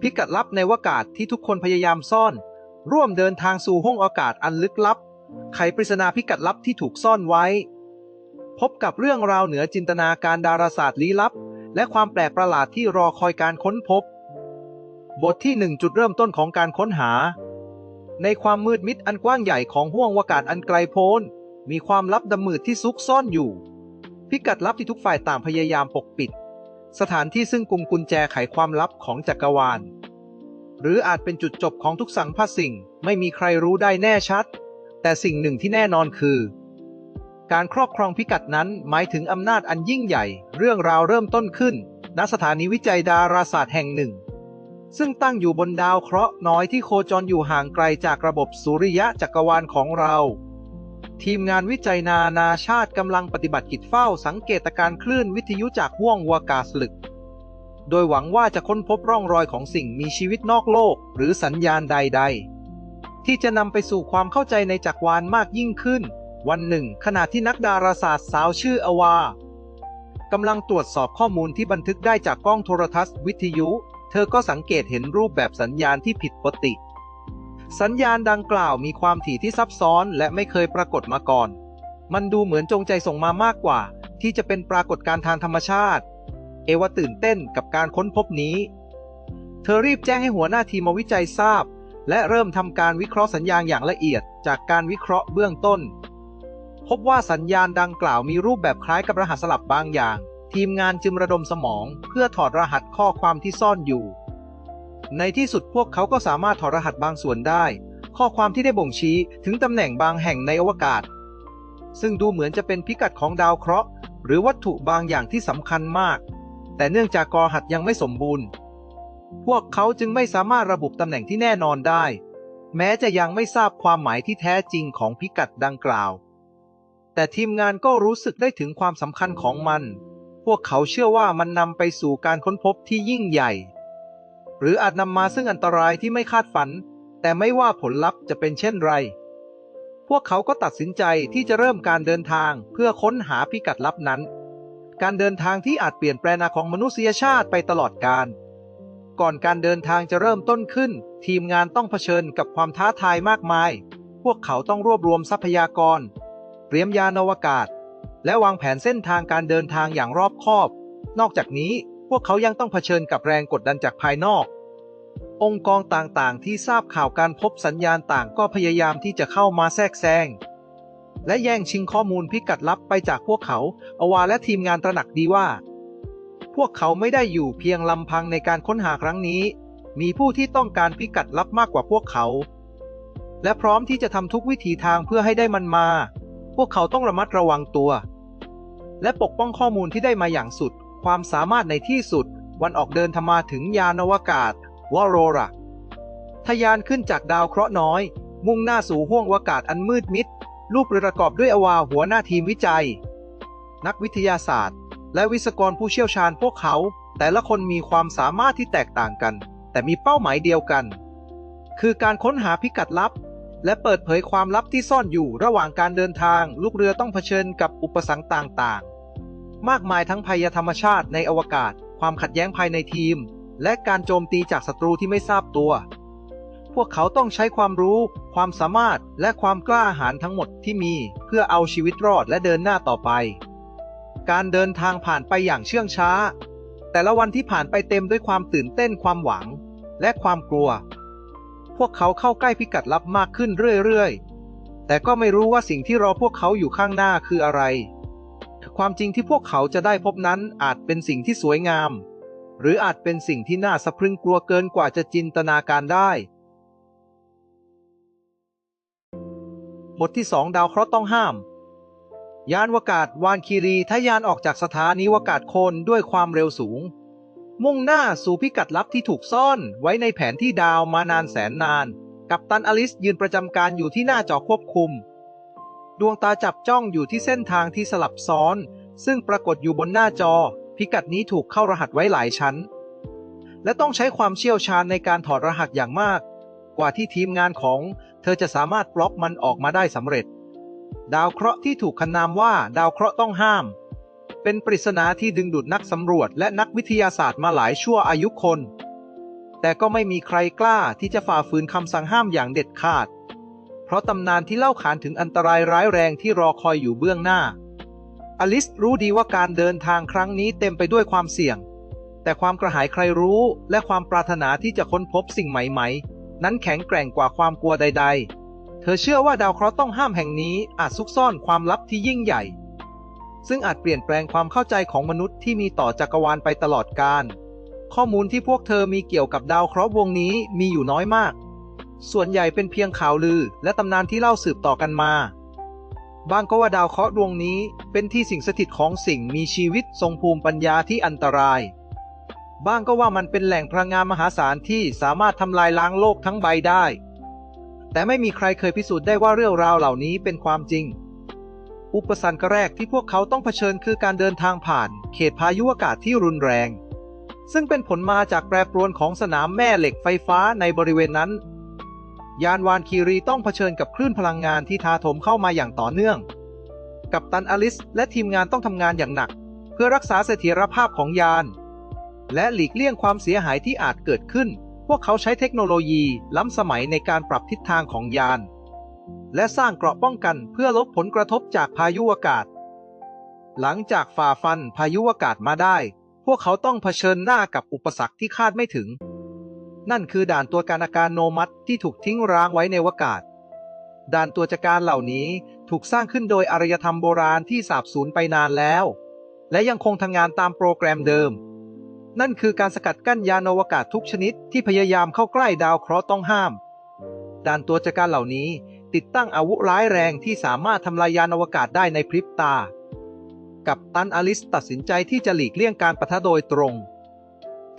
พิกัดลับในวากาศที่ทุกคนพยายามซ่อน ร่วมเดินทางสู่ห้องอากาศอันลึกลับ ไขปริศนาพิกัดลับที่ถูกซ่อนไว้ พบกับเรื่องราวเหนือจินตนาการดาราศาสตร์ลี้ลับ และความแปลกประหลาดที่รอคอยการค้นพบ บทที่หนึ่งจุดเริ่มต้นของการค้นหา ในความมืดมิดอันกว้างใหญ่ของห้วงอากาศอันไกลโพ้น มีความลับดำมืดที่ซุกซ่อนอยู่ พิกัดลับที่ทุกฝ่ายต่างพยายามปกปิด สถานที่ซึ่งกุมกุญแจไขความลับของจักรวาล หรืออาจเป็นจุดจบของทุกสังพสิ่งไม่มีใครรู้ได้แน่ชัด แต่สิ่งหนึ่งที่แน่นอนคือ การครอบครองพิกัดนั้นหมายถึงอำนาจอันยิ่งใหญ่ เรื่องราวเริ่มต้นขึ้น ณสถานีวิจัยดาราศาสตร์แห่งหนึ่ง ซึ่งตั้งอยู่บนดาวเคราะห์น้อยที่โคจรอยู่ห่างไกลจากระบบสุริยะจักรวาลของเรา ทีมงานวิจัยนานาชาติกำลังปฏิบัติกิจเฝ้าสังเกตการคลื่นวิทยุจากห้วงวากาศลึก โดยหวังว่าจะค้นพบร่องรอยของสิ่งมีชีวิตนอกโลก หรือสัญญาณใด ๆ ที่จะนำไปสู่ความเข้าใจในจักรวาลมากยิ่งขึ้น วันหนึ่ง ขณะที่นักดาราศาสตร์สาวชื่ออวากำลังตรวจสอบข้อมูลที่บันทึกได้จากกล้องโทรทัศน์วิทยุ เธอก็สังเกตเห็นรูปแบบสัญญาณที่ผิดปกติ สัญญาณดังกล่าวมีความถี่ที่ซับซ้อนและไม่เคยปรากฏมาก่อน มันดูเหมือนจงใจส่งมามากกว่า ที่จะเป็นปรากฏการณ์ทางธรรมชาติ เอวาตื่นเต้นกับการค้นพบนี้ เธอรีบแจ้งให้หัวหน้าทีมวิจัยทราบ และเริ่มทำการวิเคราะห์สัญญาณอย่างละเอียด จากการวิเคราะห์เบื้องต้น พบว่าสัญญาณดังกล่าวมีรูปแบบคล้ายกับรหัสสลับบางอย่าง ทีมงานจึงระดมสมอง เพื่อถอดรหัสข้อความที่ซ่อนอยู่ ในที่สุดพวกเขาก็สามารถถอดรหัสบางส่วนได้ ข้อความที่ได้บ่งชี้ถึงตำแหน่งบางแห่งในอวกาศ ซึ่งดูเหมือนจะเป็นพิกัดของดาวเคราะห์ หรือวัตถุบางอย่างที่สำคัญมาก แต่เนื่องจากกอรหัสยังไม่สมบูรณ์ พวกเขาจึงไม่สามารถระบุตำแหน่งที่แน่นอนได้ แม้จะยังไม่ทราบความหมายที่แท้จริงของพิกัดดังกล่าว แต่ทีมงานก็รู้สึกได้ถึงความสำคัญของมัน พวกเขาเชื่อว่ามันนำไปสู่การค้นพบที่ยิ่งใหญ่ หรืออาจนำมาซึ่งอันตรายที่ไม่คาดฝัน แต่ไม่ว่าผลลัพธ์จะเป็นเช่นไร พวกเขาก็ตัดสินใจที่จะเริ่มการเดินทางเพื่อค้นหาพิกัดลับนั้น การเดินทางที่อาจเปลี่ยนแปลงนาของมนุษยชาติไปตลอดกาลก่อนการเดินทางจะเริ่มต้นขึ้น ทีมงานต้องเผชิญกับความท้าทายมากมาย พวกเขาต้องรวบรวมทรัพยากร เตรียมยานอวกาศ และวางแผนเส้นทางการเดินทางอย่างรอบคอบ นอกจากนี้ พวกเขายังต้องเผชิญกับแรงกดดันจากภายนอก องค์กรต่างๆ ที่ทราบข่าวการพบสัญญาณต่างก็พยายามที่จะเข้ามาแทรกแซงและแย่งชิงข้อมูลพิกัดลับไปจากพวกเขา อวาและทีมงานตระหนักดีว่า พวกเขาไม่ได้อยู่เพียงลำพังในการค้นหาครั้งนี้ มีผู้ที่ต้องการพิกัดลับมากกว่าพวกเขา และพร้อมที่จะทำทุกวิถีทางเพื่อให้ได้มันมา พวกเขาต้องระมัดระวังตัว และปกป้องข้อมูลที่ได้มาอย่างสุด ความสามารถในที่สุด วันออกเดินทมาถึงยานอวกาศวอโรราทะยานขึ้นจากดาวเคราะห์น้อย มุ่งหน้าสู่ห้วงอวกาศอันมืดมิด รูปประกอบด้วยอวาหัวหน้าทีมวิจัย นักวิทยาศาสตร์ และวิศวกรผู้เชี่ยวชาญพวกเขา แต่ละคนมีความสามารถที่แตกต่างกัน แต่มีเป้าหมายเดียวกัน คือการค้นหาพิกัดลับ และเปิดเผยความลับที่ซ่อนอยู่ระหว่างการเดินทาง ลูกเรือต้องเผชิญกับอุปสรรคต่างๆ มากมายทั้งภัยธรรมชาติในอวกาศ ความขัดแย้งภายในทีม และการโจมตีจากศัตรูที่ไม่ทราบตัว พวกเขาต้องใช้ความรู้ ความสามารถและความกล้าหาญทั้งหมดที่มี เพื่อเอาชีวิตรอดและเดินหน้าต่อไป การเดินทางผ่านไปอย่างเชื่องช้า แต่ละวันที่ผ่านไปเต็มด้วยความตื่นเต้นความหวัง และความกลัว พวกเขาเข้าใกล้พิกัดลับมากขึ้นเรื่อยๆแต่ก็ไม่รู้ว่าสิ่งที่รอพวกเขาอยู่ข้างหน้าคืออะไร ความจริงที่พวกเขาจะได้พบนั้นอาจเป็นสิ่งที่สวยงาม หรืออาจเป็นสิ่งที่น่าสะพรึงกลัวเกินกว่าจะจินตนาการได้ บทที่สองดาวเคราะห์ต้องห้าม ยานวากาศวานคีรีทะยานออกจากสถานีวากาศโคนด้วยความเร็วสูง มุ่งหน้าสู่พิกัดลับที่ถูกซ่อนไว้ในแผนที่ดาวมานานแสนนาน กับตันอลิสยืนประจำการอยู่ที่หน้าจอควบคุม ดวงตาจับจ้องอยู่ที่เส้นทางที่สลับซ้อน ซึ่งปรากฏอยู่บนหน้าจอ พิกัดนี้ถูกเข้ารหัสไว้หลายชั้น และต้องใช้ความเชี่ยวชาญในการถอดรหัสอย่างมาก กว่าที่ทีมงานของ เธอจะสามารถบล็อกมันออกมาได้สำเร็จ ดาวเคราะห์ที่ถูกขนามว่าดาวเคราะห์ต้องห้าม เป็นปริศนาที่ดึงดูดนักสำรวจและนักวิทยาศาสตร์มาหลายชั่วอายุคน แต่ก็ไม่มีใครกล้าที่จะฝ่าฝืนคำสั่งห้ามอย่างเด็ดขาด เพราะตำนานที่เล่าขานถึงอันตรายร้ายแรงที่รอคอยอยู่เบื้องหน้า อลิสรู้ดีว่าการเดินทางครั้งนี้เต็มไปด้วยความเสี่ยง แต่ความกระหายใครรู้และความปรารถนาที่จะค้นพบสิ่งใหม่ๆ นั้นแข็งแกร่งกว่าความกลัวใด ๆ เธอเชื่อว่าดาวเคราะห์ต้องห้ามแห่งนี้อาจซุกซ่อนความลับที่ยิ่งใหญ่ ซึ่งอาจเปลี่ยนแปลงความเข้าใจของมนุษย์ที่มีต่อจักรวาลไปตลอดกาลข้อมูลที่พวกเธอมีเกี่ยวกับดาวเคราะห์วงนี้มีอยู่น้อยมาก ส่วนใหญ่เป็นเพียงข่าวลือและตำนานที่เล่าสืบต่อกันมา บางก็ว่าดาวเคราะห์ดวงนี้เป็นที่สิ่งสถิตของสิ่งมีชีวิตทรงภูมิปัญญาที่อันตราย บ้างก็ว่ามันเป็นแหล่งพลังงานมหาศาลที่สามารถทำลายล้างโลกทั้งใบได้ แต่ไม่มีใครเคยพิสูจน์ได้ว่าเรื่องราวเหล่านี้เป็นความจริง อุปสรรคแรกที่พวกเขาต้องเผชิญคือการเดินทางผ่าน เขตพายุอากาศที่รุนแรง ซึ่งเป็นผลมาจากแปรปรวนของสนามแม่เหล็กไฟฟ้าในบริเวณนั้น ยานวานคีรีต้องเผชิญกับคลื่นพลังงานที่ทาถมเข้ามาอย่างต่อเนื่อง กัปตันอลิสและทีมงานต้องทำงานอย่างหนัก เพื่อรักษาเสถียรภาพของยาน และหลีกเลี่ยงความเสียหายที่อาจเกิดขึ้น พวกเขาใช้เทคโนโลยีล้ำสมัยในการปรับทิศทางของยาน และสร้างเกราะป้องกันเพื่อลดผลกระทบจากพายุอากาศ หลังจากฝ่าฟันพายุอากาศมาได้ พวกเขาต้องเผชิญหน้ากับอุปสรรคที่คาดไม่ถึง นั่นคือด่านตัวการอาการโนมัตที่ถูกทิ้งร้างไว้ในอากาศ ด่านตัวจัการเหล่านี้ถูกสร้างขึ้นโดยอารยธรรมโบราณที่สาบสูญไปนานแล้ว และยังคงทำงานตามโปรแกรมเดิม นั่นคือการสกัดกั้นยานอวกาศทุกชนิดที่พยายามเข้าใกล้ดาวเคราะห์ต้องห้าม ด่านตัวจัการเหล่านี้ติดตั้งอาวุธร้ายแรงที่สามารถทำลายยานอวกาศได้ในพริบตา กับตันอลิสตัดสินใจที่จะหลีกเลี่ยงการปะทะโดยตรง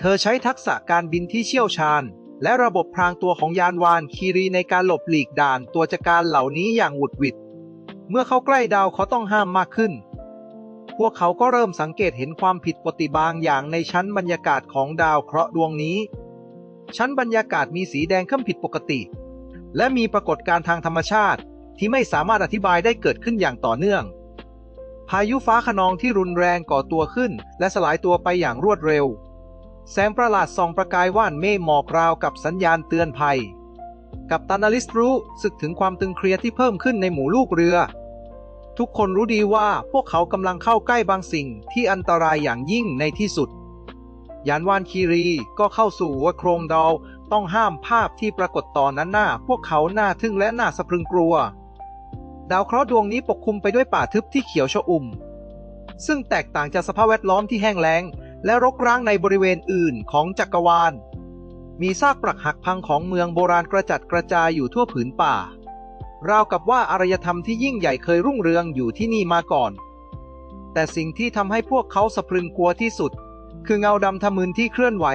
เธอใช้ทักษะการบินที่เชี่ยวชาญ และระบบพรางตัวของยานวานคีรีในการหลบหลีกด่านตัวจัดการเหล่านี้อย่างหวุดหวิด เมื่อเข้าใกล้ดาวเขาต้องห้ามมากขึ้น พวกเขาก็เริ่มสังเกตเห็นความผิดปกติบางอย่างในชั้นบรรยากาศของดาวเคราะห์ดวงนี้ ชั้นบรรยากาศมีสีแดงเข้มผิดปกติ และมีปรากฏการณ์ทางธรรมชาติที่ไม่สามารถอธิบายได้เกิดขึ้นอย่างต่อเนื่อง พายุฟ้าขนองที่รุนแรงก่อตัวขึ้น และสลายตัวไปอย่างรวดเร็ว แสงประหลาดส่องประกายว่านเมฆหมอกราวกับสัญญาณเตือนภัย กับตันอลิสรู้สึกถึงความตึงเครียดที่เพิ่มขึ้นในหมู่ลูกเรือ ทุกคนรู้ดีว่าพวกเขากำลังเข้าใกล้บางสิ่งที่อันตรายอย่างยิ่งในที่สุด ยานวานคีรีก็เข้าสู่ว่าโครงดาวต้องห้ามภาพที่ปรากฏต่อนนั้นหน้า พวกเขาหน้าทึ่งและหน้าสะพรึงกลัว ดาวเคราะห์ดวงนี้ปกคลุมไปด้วยป่าทึบที่เขียวชอุ่ม ซึ่งแตกต่างจากสภาพแวดล้อมที่แห้งแล้ง และรกร้างในบริเวณอื่นของจักรวาล มีซากปรักหักพังของเมืองโบราณกระจัดกระจายอยู่ทั่วผืนป่า ราวกับว่าอารยธรรมที่ยิ่งใหญ่เคยรุ่งเรืองอยู่ที่นี่มาก่อน แต่สิ่งที่ทำให้พวกเขาสะพรึงกลัวที่สุด คือเงาดำทะมึนที่เคลื่อนไหว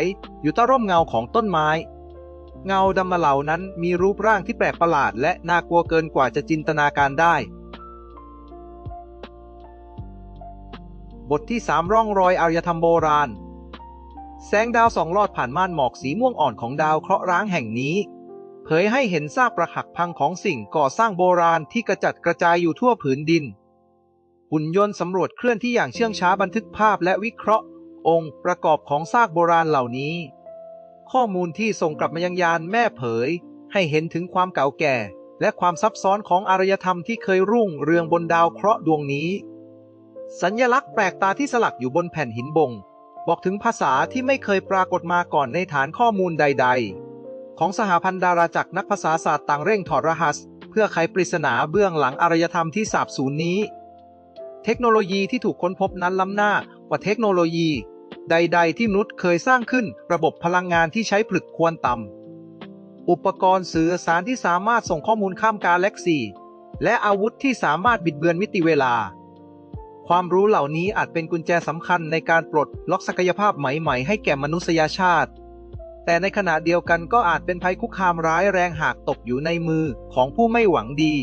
อยู่ใต้ร่มเงาของต้นไม้ เงาดำเหล่านั้นมีรูปร่างที่แปลกประหลาดและน่ากลัวเกินกว่าจะจินตนาการได้ บทที่ 3 ร่องรอยอารยธรรมโบราณ แสงดาวสองลอดผ่านม่านหมอกสีม่วงอ่อนของดาวเคราะห์ร้างแห่งนี้ เผยให้เห็นซากปรักหักพังของสิ่งก่อสร้างโบราณที่กระจัดกระจายอยู่ทั่วผืนดิน หุ่นยนต์สำรวจเคลื่อนที่อย่างเชื่องช้าบันทึกภาพและวิเคราะห์ องค์ประกอบของซากโบราณเหล่านี้ ข้อมูลที่ส่งกลับมายังยานแม่เผย ให้เห็นถึงความเก่าแก่ และความซับซ้อนของอารยธรรมที่เคยรุ่งเรืองบนดาวเคราะห์ดวงนี้ สัญญลักษณ์แปลกตาที่สลักอยู่บนแผ่นหินบง บอกถึงภาษาที่ไม่เคยปรากฏมาก่อนในฐานข้อมูลใด ๆ ของสหพันธ์ดาราจักรนักภาษาศาสตร์ต่างเร่งถอดรหัส เพื่อไขปริศนาเบื้องหลังอารยธรรมที่สาบสูญนี้ เทคโนโลยีที่ถูกค้นพบนั้นล้ำหน้ากว่าเทคโนโลยี ใด ๆ ที่มนุษย์เคยสร้างขึ้นระบบพลังงานที่ใช้ผลึกควรต่ำอุปกรณ์สื่อสารที่สามารถส่งข้อมูลข้ามกาแล็กซีและอาวุธที่สามารถบิดเบือนมิติเวลา ความรู้เหล่านี้อาจเป็นกุญแจสำคัญในการปลดล็อกศักยภาพใหม่ๆให้แก่มนุษยชาติ แต่ในขณะเดียวกันก็อาจเป็นภัยคุกคามร้ายแรงหากตกอยู่ในมือของผู้ไม่หวังดี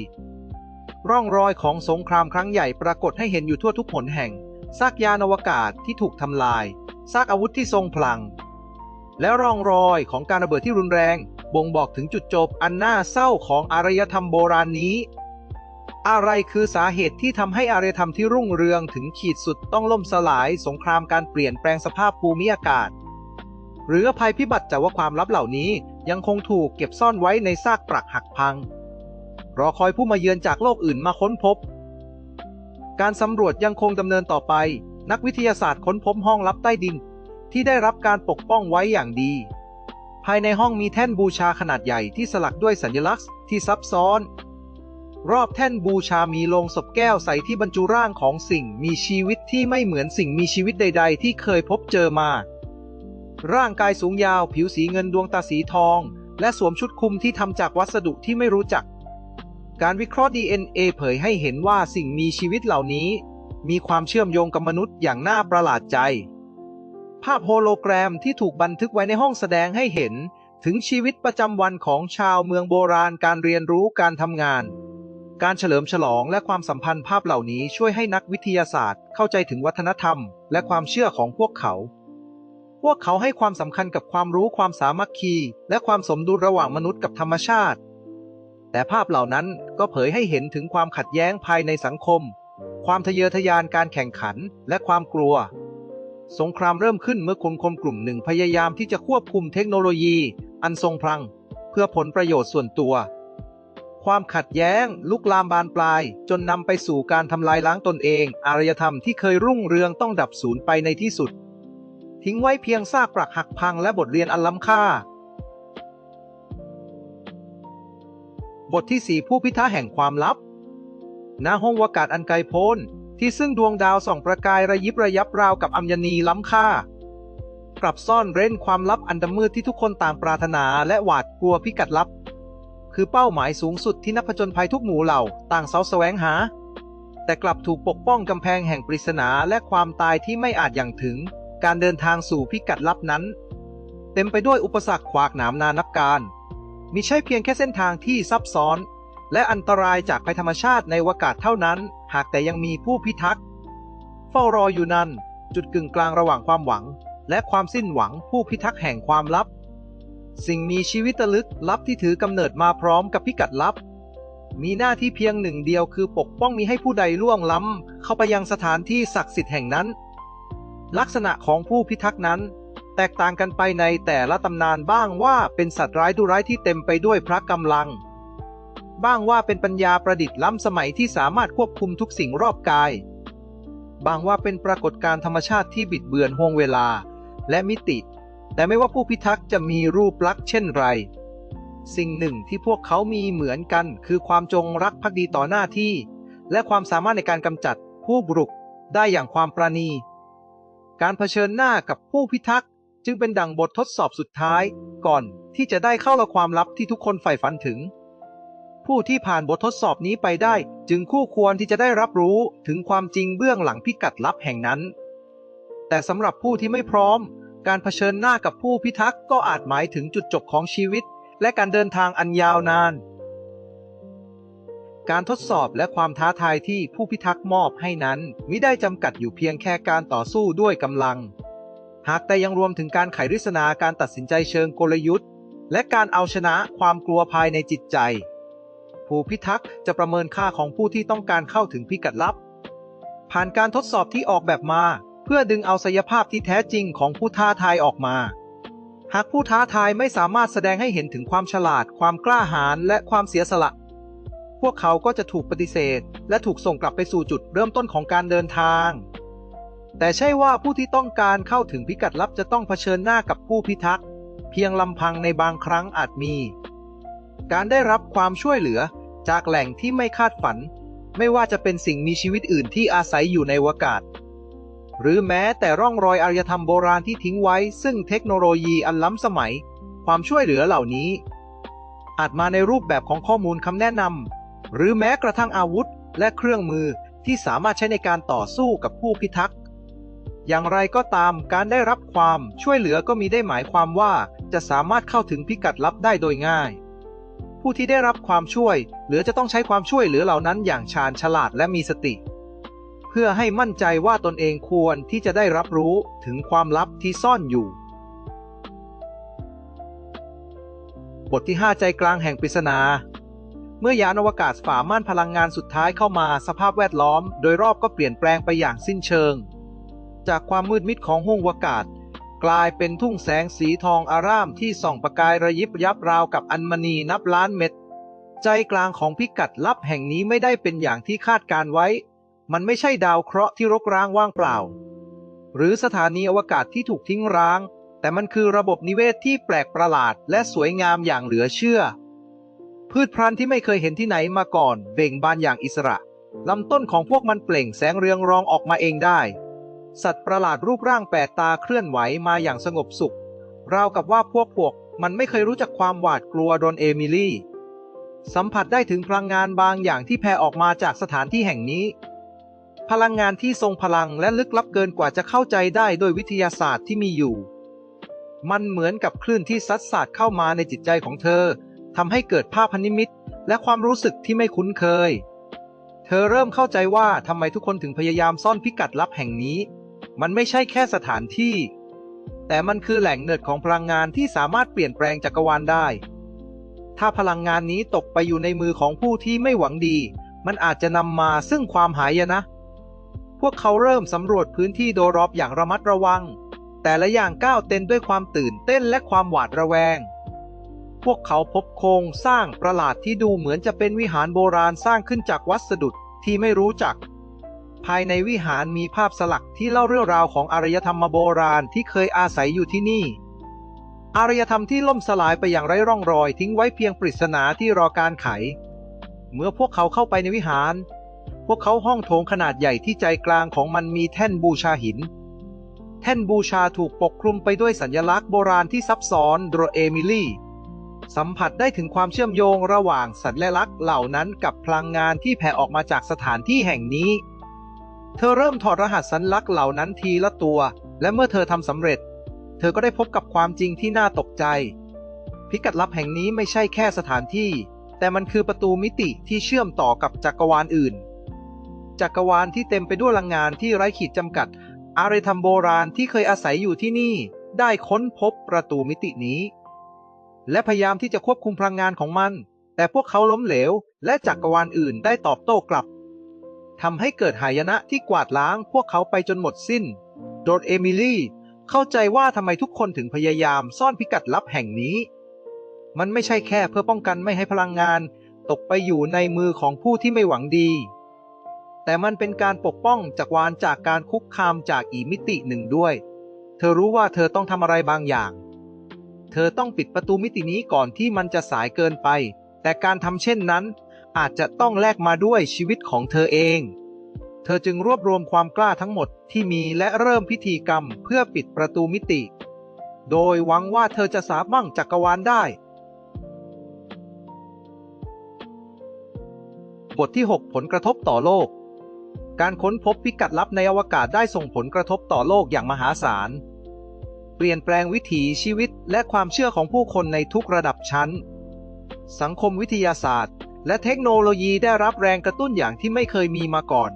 ร่องรอยของสงครามครั้งใหญ่ปรากฏให้เห็นอยู่ทั่วทุกหนแห่ง ซากยานอวกาศที่ถูกทำลาย ซากอาวุธที่ทรงพลัง และร่องรอยของการระเบิดที่รุนแรง บ่งบอกถึงจุดจบอันน่าเศร้าของอารยธรรมโบราณนี้ อะไรคือสาเหตุที่ทำให้อารยธรรมที่รุ่งเรืองถึงขีดสุดต้องล่มสลาย สงครามการเปลี่ยนแปลงสภาพภูมิอากาศหหรือภัยพิบัติจากว่าความลับเหล่านี้ยังคงถูกเก็บซ่อนไว้ในซากปรักหักพัง รอคอยผู้มาเยือนจากโลกอื่นมาค้นพบ การสำรวจยังคงดำเนินต่อไป นักวิทยาศาสตร์ค้นพบห้องลับใต้ดิน ที่ได้รับการปกป้องไว้อย่างดี ภายในห้องมีแท่นบูชาขนาดใหญ่ที่สลักด้วยสัญลักษณ์ที่ซับซ้อน รอบแท่นบูชามีโลงศพแก้วใสที่บรรจุร่างของสิ่งมีชีวิตที่ไม่เหมือนสิ่งมีชีวิตใด ๆ ที่เคยพบเจอมา ร่างกายสูงยาวผิวสีเงินดวงตาสีทอง และสวมชุดคลุมที่ทำจากวัสดุที่ไม่รู้จัก การวิเคราะห์ DNA เผยให้เห็นว่าสิ่งมีชีวิตเหล่านี้ มีความเชื่อมโยงกับมนุษย์อย่างน่าประหลาดใจ ภาพโฮโลแกรมที่ถูกบันทึกไว้ในห้องแสดงให้เห็น ถึงชีวิตประจำวันของชาวเมืองโบราณการเรียนรู้การทำงาน การเฉลิมฉลองและความสัมพันธ์ภาพเหล่านี้ช่วยให้นักวิทยาศาสตร์ เข้าใจถึงวัฒนธรรม และความเชื่อของพวกเขา พวกเขาให้ความสำคัญกับความรู้ความสามัคคี และความสมดุลระหว่างมนุษย์กับธรรมชาติ แต่ภาพเหล่านั้นก็เผยให้เห็นถึงความขัดแย้งภายในสังคม ความทะเยอทะยานการแข่งขัน และความกลัว สงครามเริ่มขึ้นเมื่อคนคนกลุ่มหนึ่งพยายามที่จะควบคุมเทคโนโลยี อันทรงพลัง เพื่อผลประโยชน์ส่วนตัว ความขัดแย้ง ลุกลามบานปลาย จนนำไปสู่การทำลายล้างตนเอง อารยธรรมที่เคยรุ่งเรืองต้องดับสูญไปในที่สุด ทิ้งไว้เพียงซากปรักหักพังและบทเรียนอันล้ำค่า บทที่ 4 ผู้พิทักษ์แห่งความลับณห้องวากาศอันไกลโพ้นที่ซึ่งดวงดาวส่องประกายระยิบระยับราวกับอัญนีล้ำค่ากลับซ่อนเร้นความลับอันดำมืดที่ทุกคนต่างปรารถนาและหวาดกลัวพิกัดลับ คือเป้าหมายสูงสุดที่นักผจญภัยทุกหมู่เหล่าต่างเสาะแสวงหา แต่กลับถูกปกป้องกำแพงแห่งปริศนาและความตายที่ไม่อาจอย่างถึง การเดินทางสู่พิกัดลับนั้น เต็มไปด้วยอุปสรรคขวากหนามนานับการมิใช่เพียงแค่เส้นทางที่ซับซ้อน และอันตรายจากภัยธรรมชาติในวากาศเท่านั้น หากแต่ยังมีผู้พิทักษ์เฝ้ารออยู่นั้น จุดกึ่งกลางระหว่างความหวัง และความสิ้นหวังผู้พิทักษ์แห่งความลับ สิ่งมีชีวิตลึกลับที่ถือกำเนิดมาพร้อมกับพิกัดลับ มีหน้าที่เพียงหนึ่งเดียวคือปกป้องมิให้ผู้ใดล่วงล้ำ เข้าไปยังสถานที่ศักดิ์สิทธิ์แห่งนั้น ลักษณะของผู้พิทักษ์นั้น แตกต่างกันไปในแต่ละตำนานบ้างว่าเป็นสัตว์ร้ายดุร้ายที่เต็มไปด้วยพระกำลัง บ้างว่าเป็นปัญญาประดิษฐ์ล้ำสมัยที่สามารถควบคุมทุกสิ่งรอบกาย บางว่าเป็นปรากฏการณ์ธรรมชาติที่บิดเบือนห่วงเวลา และมิติ แต่ไม่ว่าผู้พิทักษ์จะมีรูปลักษณ์เช่นไร สิ่งหนึ่งที่พวกเขามีเหมือนกัน คือความจงรักภักดีต่อหน้าที่ และความสามารถในการกำจัดผู้บุรุกได้อย่างความประณี การเผชิญหน้ากับผู้พิทักษ์จึงเป็นดั่งบททดสอบสุดท้ายก่อนที่จะได้เข้าละความลับที่ทุกคนใฝ่ฝันถึง ผู้ที่ผ่านบททดสอบนี้ไปได้จึงคู่ควรที่จะได้รับรู้ถึงความจริงเบื้องหลังพิกัดลับแห่งนั้น แต่สำหรับผู้ที่ไม่พร้อม การเผชิญหน้ากับผู้พิทักษ์ก็อาจหมายถึงจุดจบของชีวิต และการเดินทางอันยาวนาน การทดสอบและความท้าทายที่ผู้พิทักษ์มอบให้นั้นมิได้จำกัดอยู่เพียงแค่การต่อสู้ด้วยกำลัง หากแต่ยังรวมถึงการไขริษณาการตัดสินใจเชิงกลยุทธ์ และการเอาชนะความกลัวภายในจิตใจ ผู้พิทักษ์จะประเมินค่าของผู้ที่ต้องการเข้าถึงพิกัดลับ ผ่านการทดสอบที่ออกแบบมา พื่อดึงเอาศักยภาพที่แท้จริงของผู้ท้าทายออกมา หากผู้ท้าทายไม่สามารถแสดงให้เห็นถึงความฉลาด ความกล้าหาญและความเสียสละ พวกเขาก็จะถูกปฏิเสธ และถูกส่งกลับไปสู่จุดเริ่มต้นของการเดินทาง แต่ใช่ว่าผู้ที่ต้องการเข้าถึงพิกัดลับจะต้องเผชิญหน้ากับผู้พิทักษ์ เพียงลำพังในบางครั้งอาจมี การได้รับความช่วยเหลือจากแหล่งที่ไม่คาดฝัน ไม่ว่าจะเป็นสิ่งมีชีวิตอื่นที่อาศัยอยู่ในอวกาศ หรือแม้แต่ร่องรอยอารยธรรมโบราณที่ทิ้งไว้ ซึ่งเทคโนโลยีอันล้ำสมัย ความช่วยเหลือเหล่านี้ อาจมาในรูปแบบของข้อมูลคำแนะนำหรือแม้กระทั่งอาวุธและเครื่องมือที่สามารถใช้ในการต่อสู้กับผู้พิทักษ์ อย่างไรก็ตามการได้รับความช่วยเหลือก็มีได้หมายความว่าจะสามารถเข้าถึงพิกัดลับได้โดยง่าย ผู้ที่ได้รับความช่วยเหลือจะต้องใช้ความช่วยเหลือเหล่านั้นอย่างชาญฉลาดและมีสติ เพื่อให้มั่นใจว่าตนเองควรที่จะได้รับรู้ถึงความลับที่ซ่อนอยู่ บทที่ 5 ใจกลางแห่งปริศนา เมื่อยานอวกาศฝ่าม่านพลังงานสุดท้ายเข้ามาสภาพแวดล้อม โดยรอบก็เปลี่ยนแปลงไปอย่างสิ้นเชิง จากความมืดมิดของห้วงอวกาศ กลายเป็นทุ่งแสงสีทองอารามที่ส่องประกายระยิบยับราวกับอัญมณีนับล้านเม็ดใจกลางของพิกัดลับแห่งนี้ไม่ได้เป็นอย่างที่คาดการไว้ มันไม่ใช่ดาวเคราะห์ที่รกร้างว่างเปล่า หรือสถานีอวกาศที่ถูกทิ้งร้าง แต่มันคือระบบนิเวศที่แปลกประหลาดและสวยงามอย่างเหลือเชื่อ พืชพันธุ์ที่ไม่เคยเห็นที่ไหนมาก่อนเบ่งบานอย่างอิสระลำต้นของพวกมันเปล่งแสงเรืองรองออกมาเองได้ สัตว์ประหลาดรูปร่างแปลกตาเคลื่อนไหวมาอย่างสงบสุข ราวกับว่าพวกพวกมันไม่เคยรู้จักความหวาดกลัวโดนเอมิลี่ สัมผัสได้ถึงพลังงานบางอย่างที่แผ่ออกมาจากสถานที่แห่งนี้ พลังงานที่ทรงพลังและลึกลับเกินกว่าจะเข้าใจได้โดยวิทยาศาสตร์ที่มีอยู่ มันเหมือนกับคลื่นที่ซัดสาดเข้ามาในจิตใจของเธอทำให้เกิดภาพพนิมิตและความรู้สึกที่ไม่คุ้นเคย เธอเริ่มเข้าใจว่าทำไมทุกคนถึงพยายามซ่อนพิกัดลับแห่งนี้ มันไม่ใช่แค่สถานที่ แต่มันคือแหล่งเนิดของพลังงานที่สามารถเปลี่ยนแปลงจักรวาลได้ ถ้าพลังงานนี้ตกไปอยู่ในมือของผู้ที่ไม่หวังดี มันอาจจะนำมาซึ่งความหายนะ พวกเขาเริ่มสำรวจพื้นที่โดยรอบอย่างระมัดระวัง แต่ละอย่างก้าวเต้นด้วยความตื่นเต้นและความหวาดระแวง พวกเขาพบโครงสร้างประหลาดที่ดูเหมือนจะเป็นวิหารโบราณสร้างขึ้นจากวัสดุที่ไม่รู้จัก ภายในวิหารมีภาพสลักที่เล่าเรื่องราวของอารยธรรมโบราณที่เคยอาศัยอยู่ที่นี่ อารยธรรมที่ล่มสลายไปอย่างไร้ร่องรอยทิ้งไว้เพียงปริศนาที่รอการไข เมื่อพวกเขาเข้าไปในวิหาร วกเขาห้องโถงขนาดใหญ่ที่ใจกลางของมันมีแท่นบูชาหิน แท่นบูชาถูกปกคลุมไปด้วยสัญลักษณ์โบราณที่ซับซ้อนโดยเอมิลี่ สัมผัสได้ถึงความเชื่อมโยงระหว่างสัญลักษณ์เหล่านั้นกับพลังงานที่แผ่ออกมาจากสถานที่แห่งนี้ เธอเริ่มถอดรหัสสัญลักษณ์เหล่านั้นทีละตัว และเมื่อเธอทำสำเร็จ เธอก็ได้พบกับความจริงที่น่าตกใจ พิกัดลับแห่งนี้ไม่ใช่แค่สถานที่แต่มันคือประตูมิติที่เชื่อมต่อกับจักรวาลอื่น จักรวาลที่เต็มไปด้วยพลังงานที่ไร้ขีดจำกัด อารยธรรมโบราณที่เคยอาศัยอยู่ที่นี่ ได้ค้นพบประตูมิตินี้ และพยายามที่จะควบคุมพลังงานของมัน แต่พวกเขาล้มเหลว และจักรวาลอื่นได้ตอบโต้กลับทำให้เกิดหายนะที่กวาดล้างพวกเขาไปจนหมดสิ้น โดยเอมิลี่เข้าใจว่าทำไมทุกคนถึงพยายามซ่อนพิกัดลับแห่งนี้ มันไม่ใช่แค่เพื่อป้องกันไม่ให้พลังงาน ตกไปอยู่ในมือของผู้ที่ไม่หวังดี แต่มันเป็นการปกป้องจักรวาลจากการคุกคามจากอีมิติหนึ่งด้วย เธอรู้ว่าเธอต้องทำอะไรบางอย่าง เธอต้องปิดประตูมิตินี้ก่อนที่มันจะสายเกินไป แต่การทำเช่นนั้น อาจจะต้องแลกมาด้วยชีวิตของเธอเอง เธอจึงรวบรวมความกล้าทั้งหมดที่มีและเริ่มพิธีกรรมเพื่อปิดประตูมิติ โดยหวังว่าเธอจะสามารถจักรวาลได้บทที่ 6 ผลกระทบต่อโลก การค้นพบพิกัดลับในอวกาศได้ส่งผลกระทบต่อโลกอย่างมหาศาล เปลี่ยนแปลงวิถีชีวิตและความเชื่อของผู้คนในทุกระดับชั้น สังคมวิทยาศาสตร์ และเทคโนโลยีได้รับแรงกระตุ้นอย่างที่ไม่เคยมีมาก่อน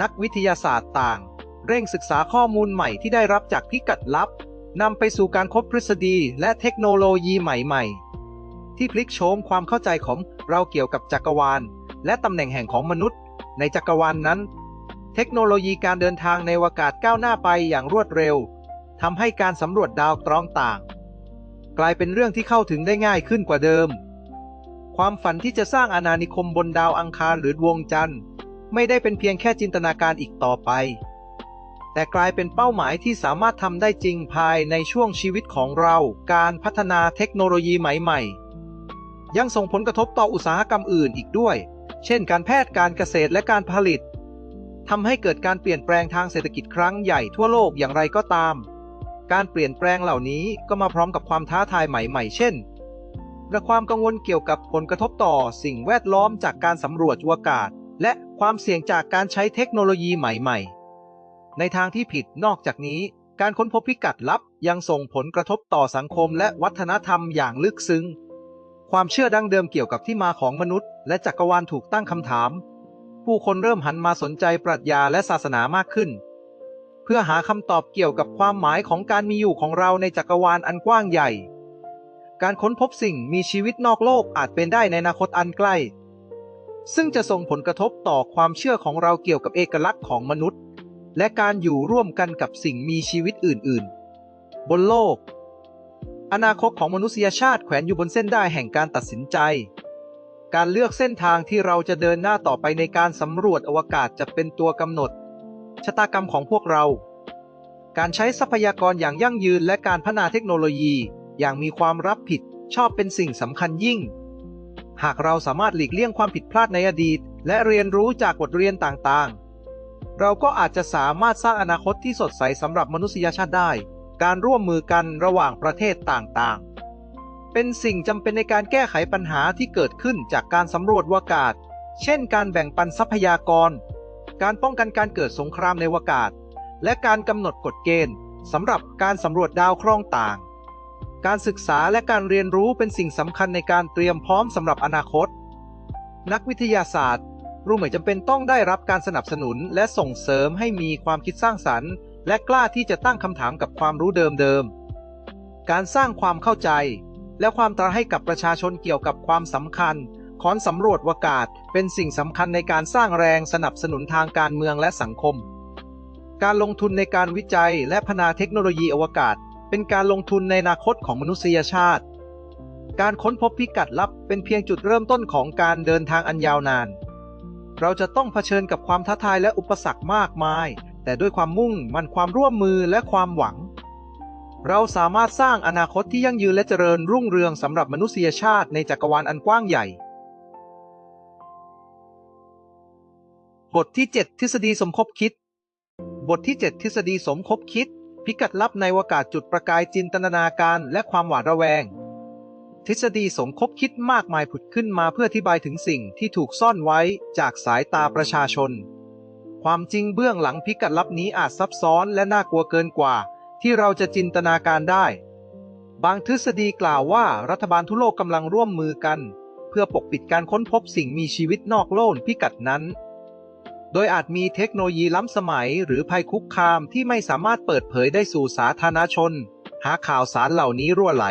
นักวิทยาศาสตร์ต่าง เร่งศึกษาข้อมูลใหม่ที่ได้รับจากพิกัดลับนำไปสู่การค้นทฤษฎีและเทคโนโลยีใหม่ๆ ที่พลิกโฉมความเข้าใจของเราเกี่ยวกับจักรวาล และตำแหน่งแห่งของมนุษย์ ในจักรวาลนนั้น เทคโนโลยีการเดินทางในอวกาศก้าวหน้าไปอย่างรวดเร็วทำให้การสำรวจดาวตรองต่าง กลายเป็นเรื่องที่เข้าถึงได้ง่ายขึ้นกว่าเดิม ความฝันที่จะสร้างอาณานิคมบนดาวอังคารหรือดวงจันทร์ ไม่ได้เป็นเพียงแค่จินตนาการอีกต่อไป แต่กลายเป็นเป้าหมายที่สามารถทำได้จริงภายในช่วงชีวิตของเรา การพัฒนาเทคโนโลยีใหม่ ๆ ยังส่งผลกระทบต่ออุตสาหกรรมอื่นอีกด้วย เช่นการแพทย์การเกษตรและการผลิตทำให้เกิดการเปลี่ยนแปลงทางเศรษฐกิจครั้งใหญ่ทั่วโลกอย่างไรก็ตาม การเปลี่ยนแปลงเหล่านี้ก็มาพร้อมกับความท้าทายใหม่ๆ เช่นและความกังวลเกี่ยวกับผลกระทบต่อสิ่งแวดล้อมจากการสำรวจอวกาศ และความเสี่ยงจากการใช้เทคโนโลยีใหม่ๆ ในทางที่ผิดนอกจากนี้ การค้นพบพิกัดลับยังส่งผลกระทบต่อสังคมและวัฒนธรรมอย่างลึกซึ้ง ความเชื่อดั้งเดิมเกี่ยวกับที่มาของมนุษย์ และจักรวาลถูกตั้งคำถาม ผู้คนเริ่มหันมาสนใจปรัชญาและศาสนามากขึ้น เพื่อหาคำตอบเกี่ยวกับความหมายของการมีอยู่ของเราในจักรวาลอันกว้างใหญ่ การค้นพบสิ่งมีชีวิตนอกโลกอาจเป็นได้ในอนาคตอันใกล้ ซึ่งจะส่งผลกระทบต่อความเชื่อของเราเกี่ยวกับเอกลักษณ์ของมนุษย์ และการอยู่ร่วมกันกับสิ่งมีชีวิตอื่น ๆ บนโลก อนาคตของมนุษยชาติแขวนอยู่บนเส้นได้แห่งการตัดสินใจ การเลือกเส้นทางที่เราจะเดินหน้าต่อไปในการสำรวจอวกาศจะเป็นตัวกำหนด ชะตากรรมของพวกเรา การใช้ทรัพยากรอย่างยั่งยืนและการพัฒนาเทคโนโลยีอย่างมีความรับผิดชอบเป็นสิ่งสำคัญยิ่ง หากเราสามารถหลีกเลี่ยงความผิดพลาดในอดีต และเรียนรู้จากบทเรียนต่างๆ เราก็อาจจะสามารถสร้างอนาคตที่สดใสสำหรับมนุษยชาติได้ การร่วมมือกันระหว่างประเทศต่างๆ เป็นสิ่งจำเป็นในการแก้ไขปัญหาที่เกิดขึ้นจากการสำรวจวากาศ เช่น การแบ่งปันทรัพยากร การป้องกันการเกิดสงครามในวากาศ และการกำหนดกฎเกณฑ์สำหรับการสำรวจดาวเคราะห์ต่าง การศึกษาและการเรียนรู้เป็นสิ่งสำคัญในการเตรียมพร้อมสำหรับอนาคต นักวิทยาศาสตร์รู้เหมือนจำเป็นต้องได้รับการสนับสนุนและส่งเสริมให้มีความคิดสร้างสรรค์ และกล้าที่จะตั้งคำถามกับความรู้เดิมๆ การสร้างความเข้าใจ และความตระให้กับประชาชนเกี่ยวกับความสำคัญของสำรวจวากาศเป็นสิ่งสำคัญในการสร้างแรงสนับสนุนทางการเมืองและสังคม การลงทุนในการวิจัยและพัฒนาเทคโนโลยีอวกาศ เป็นการลงทุนในอนาคตของมนุษยชาติ การค้นพบพิกัดลับเป็นเพียงจุดเริ่มต้นของการเดินทางอันยาวนาน เราจะต้องเผชิญกับความท้าทายและอุปสรรคมากมาย แต่ด้วยความมุ่งมันความร่วมมือและความหวัง เราสามารถสร้างอนาคตที่ยั่งยืนและเจริญรุ่งเรืองสำหรับมนุษยชาติในจักรวาลอันกว้างใหญ่ บทที่ 7 ทฤษฎีสมคบคิด บทที่ 7 ทฤษฎีสมคบคิด พิกัดลับในวากาศจุดประกายจินตนาการและความหวาดระแวง ทฤษฎีสมคบคิดมากมายผุดขึ้นมาเพื่ออธิบายถึงสิ่งที่ถูกซ่อนไว้จากสายตาประชาชน ความจริงเบื้องหลังพิกัดลับนี้อาจซับซ้อนและน่ากลัวเกินกว่า ที่เราจะจินตนาการได้ บางทฤษฎีกล่าวว่ารัฐบาลทั่วโลกกำลังร่วมมือกัน เพื่อปกปิดการค้นพบสิ่งมีชีวิตนอกโลกพิกัดนั้น โดยอาจมีเทคโนโลยีล้ำสมัยหรือภัยคุกคามที่ไม่สามารถเปิดเผยได้สู่สาธารณชน หาข่าวสารเหล่านี้รั่วไหล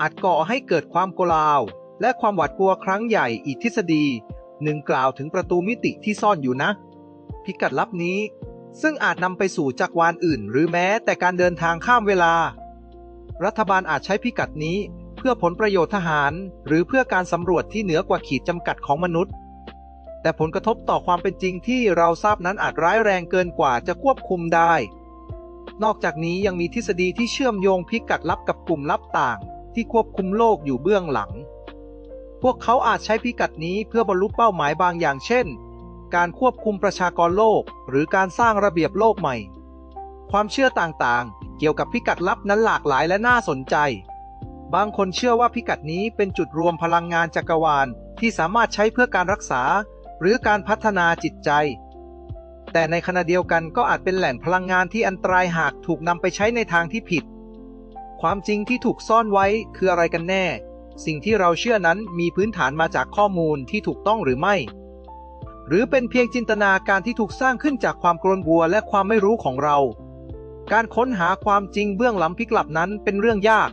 อาจก่อให้เกิดความโกลาหลและความหวาดกลัวครั้งใหญ่อีกทฤษฎีหนึ่งกล่าวถึงประตูมิติที่ซ่อนอยู่นะ พิกัดลับนี้ ซึ่งอาจนำไปสู่จักรวาลอื่น หรือแม้แต่การเดินทางข้ามเวลา รัฐบาลอาจใช้พิกัดนี้เพื่อผลประโยชน์ทหาร หรือเพื่อการสำรวจที่เหนือกว่าขีดจำกัดของมนุษย์ แต่ผลกระทบต่อความเป็นจริงที่เราทราบนั้นอาจร้ายแรงเกินกว่าจะควบคุมได้ นอกจากนี้ยังมีทฤษฎีที่เชื่อมโยงพิกัดลับกับกลุ่มลับต่าง ที่ควบคุมโลกอยู่เบื้องหลังพวกเขาอาจใช้พิกัดนี้เพื่อบรรลุเป้าหมายบางอย่างเช่น การควบคุมประชากรโลก หรือการสร้างระเบียบโลกใหม่ ความเชื่อต่างๆ เกี่ยวกับพิกัดลับนั้นหลากหลายและน่าสนใจ บางคนเชื่อว่าพิกัดนี้เป็นจุดรวมพลังงานจักรวาลที่สามารถใช้เพื่อการรักษา หรือการพัฒนาจิตใจ แต่ในขณะเดียวกันก็อาจเป็นแหล่งพลังงานที่อันตรายหากถูกนำไปใช้ในทางที่ผิด ความจริงที่ถูกซ่อนไว้คืออะไรกันแน่ สิ่งที่เราเชื่อนั้นมีพื้นฐานมาจากข้อมูลที่ถูกต้องหรือไม่ หรือเป็นเพียงจินตนาการที่ถูกสร้างขึ้นจากความกลนบัวและความไม่รู้ของเรา การค้นหาความจริงเบื้องหลังพิกลับนั้นเป็นเรื่องยาก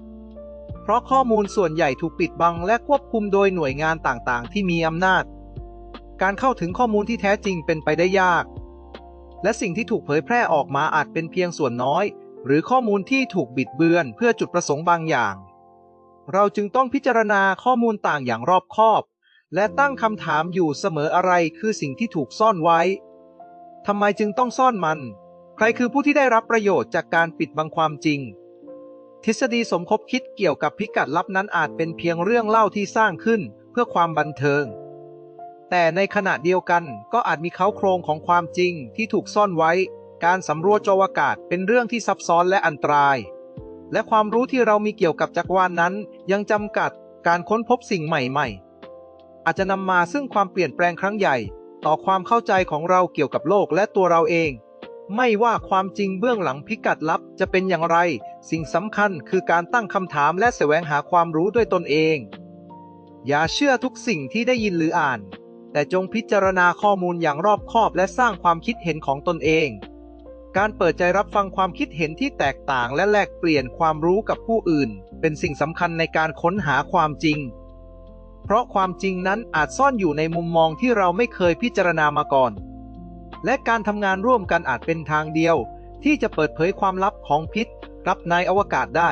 เพราะข้อมูลส่วนใหญ่ถูกปิดบังและควบคุมโดยหน่วยงานต่างๆ ที่มีอำนาจ การเข้าถึงข้อมูลที่แท้จริงเป็นไปได้ยาก และสิ่งที่ถูกเผยแพร่ออกมาอาจเป็นเพียงส่วนน้อย หรือข้อมูลที่ถูกบิดเบือนเพื่อจุดประสงค์บางอย่าง เราจึงต้องพิจารณาข้อมูลต่างอย่างรอบคอบ และตั้งคำถามอยู่เสมออะไรคือสิ่งที่ถูกซ่อนไว้ ทำไมจึงต้องซ่อนมัน ใครคือผู้ที่ได้รับประโยชน์จากการปิดบังความจริง ทฤษฎีสมคบคิดเกี่ยวกับพิกัดลับนั้นอาจเป็นเพียงเรื่องเล่าที่สร้างขึ้นเพื่อความบันเทิง แต่ในขณะเดียวกันก็อาจมีเขาโครงของความจริงที่ถูกซ่อนไว้ การสำรวจจวากาศเป็นเรื่องที่ซับซ้อนและอันตราย และความรู้ที่เรามีเกี่ยวกับจักรวาลนนั้นยังจำกัดการค้นพบสิ่งใหม่ ๆ อาจจะนำมาซึ่งความเปลี่ยนแปลงครั้งใหญ่ ต่อความเข้าใจของเราเกี่ยวกับโลกและตัวเราเอง ไม่ว่าความจริงเบื้องหลังพิกัดลับจะเป็นอย่างไร สิ่งสำคัญคือการตั้งคำถามและแสวงหาความรู้ด้วยตนเอง อย่าเชื่อทุกสิ่งที่ได้ยินหรืออ่าน แต่จงพิจารณาข้อมูลอย่างรอบคอบและสร้างความคิดเห็นของตนเองการเปิดใจรับฟังความคิดเห็นที่แตกต่างและแลกเปลี่ยนความรู้กับผู้อื่น เป็นสิ่งสำคัญในการค้นหาความจริง เพราะความจริงนั้นอาจซ่อนอยู่ในมุมมองที่เราไม่เคยพิจารณามาก่อน และการทำงานร่วมกันอาจเป็นทางเดียว ที่จะเปิดเผยความลับของพิษรับนายอวกาศได้